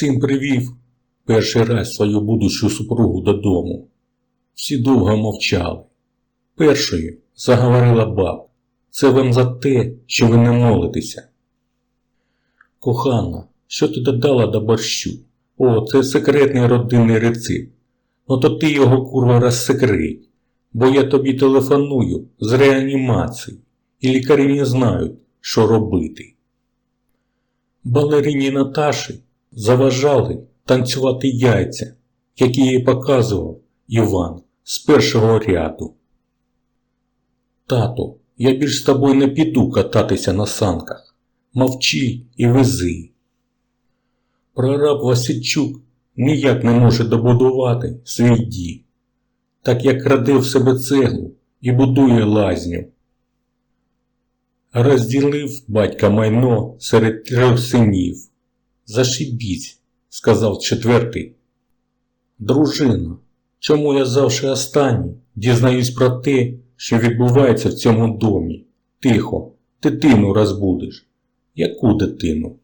Син привів перший раз свою будущу супругу додому. Всі довго мовчали. Першою заговорила баб. Це вам за те, що ви не молитеся. Кохана, що ти додала до борщу? О, це секретний родинний рецепт. Ну то ти його курва розсекреть, бо я тобі телефоную з реанімації, і лікарі не знають, що робити. Балерині Наташі заважали танцювати яйця, які їй показував Іван з першого ряду. Тато, я більш з тобою не піду кататися на санках. Мовчи і вези. Прораб Васильчук ніяк не може добудувати свій дім, так як краде в себе цеглу і будує лазню. Розділив батька майно серед трьох синів. Зашибісь, сказав четвертий. Дружина, чому я завжди останній дізнаюсь про те, що відбувається в цьому домі? Тихо, дитину розбудиш. Яку дитину?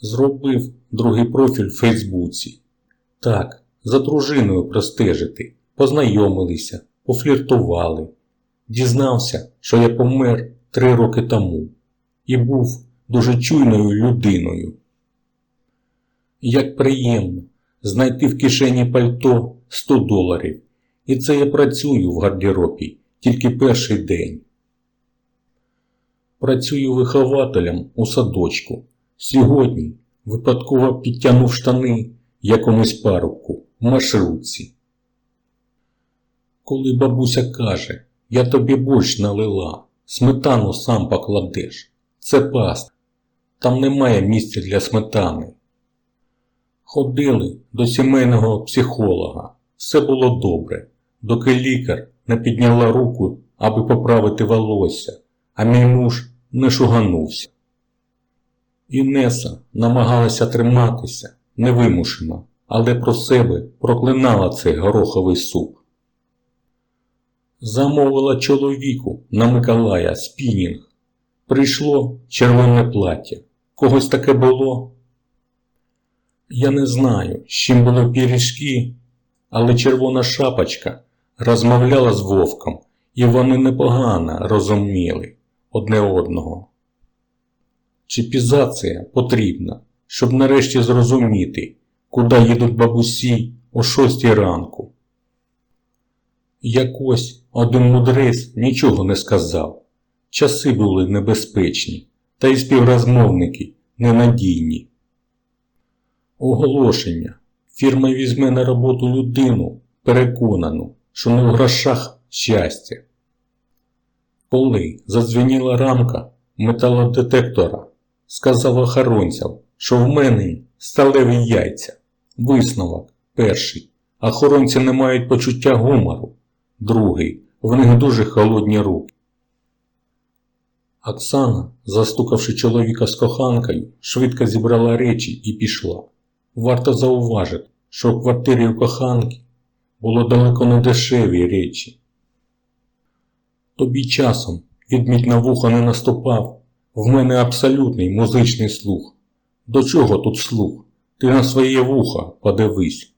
Зробив другий профіль в Фейсбуці. Так, за дружиною простежити, познайомилися, пофліртували. Дізнався, що я помер три роки тому і був дуже чуйною людиною. Як приємно знайти в кишені пальто 100 доларів, і це я працюю в гардеробі тільки перший день. Працюю вихователем у садочку. Сьогодні випадково підтягнув штани якомусь парубку в маршрутці. Коли бабуся каже, я тобі борщ налила, сметану сам покладеш. Це паста. Там немає місця для сметани. Ходили до сімейного психолога. Все було добре, доки лікар не підняла руку, аби поправити волосся, а мій муж не шуганувся. Інеса намагалася триматися невимушено, але про себе проклинала цей гороховий суп. Замовила чоловіку на Миколая спінінг. Прийшло червоне плаття. Когось таке було? Я не знаю, з чим було пірішки, але червона шапочка розмовляла з вовком, і вони непогано розуміли одне одного. Чіпізація потрібна, щоб нарешті зрозуміти, куди їдуть бабусі о шостій ранку. Якось один мудрець нічого не сказав. Часи були небезпечні, та й співрозмовники ненадійні. Оголошення. Фірма візьме на роботу людину, переконану, що не в грошах щастя. Коли задзвеніла рамка металодетектора, сказав охоронцям, що в мене сталеві яйця. Висновок перший. Охоронці не мають почуття гумору. Другий. В них дуже холодні руки. Оксана, застукавши чоловіка з коханкою, швидко зібрала речі і пішла. Варто зауважити, що в квартирі у коханки було далеко не дешеві речі. Тобі часом відмідь на вухо не наступав, в мене абсолютний музичний слух. До чого тут слух? Ти на своє вухо подивись.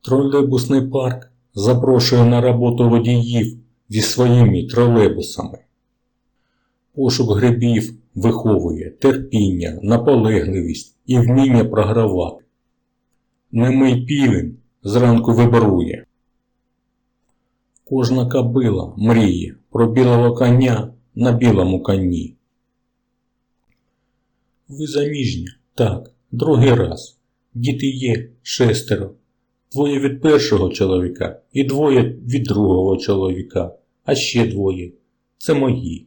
Тролейбусний парк запрошує на роботу водіїв зі своїми тролейбусами. Пошук грибів виховує терпіння, наполегливість і вміння програвати. Немий півень зранку виборує. Кожна кобила мріє про білого коня на білому коні. Ви заміжня? Так, другий раз. Діти є шестеро. Двоє від першого чоловіка і двоє від другого чоловіка, а ще двоє. Це мої.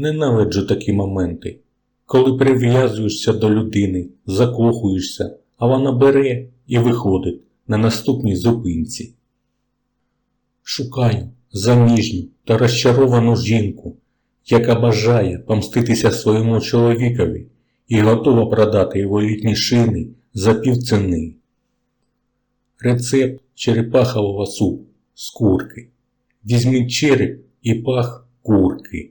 Ненавиджу такі моменти, коли прив'язуєшся до людини, закохуєшся, а вона бере і виходить на наступній зупинці. Шукаю заміжню та розчаровану жінку, яка бажає помститися своєму чоловікові і готова продати його літні шини за півціни. Рецепт черепахового супу з курки. Візьміть череп і пах курки.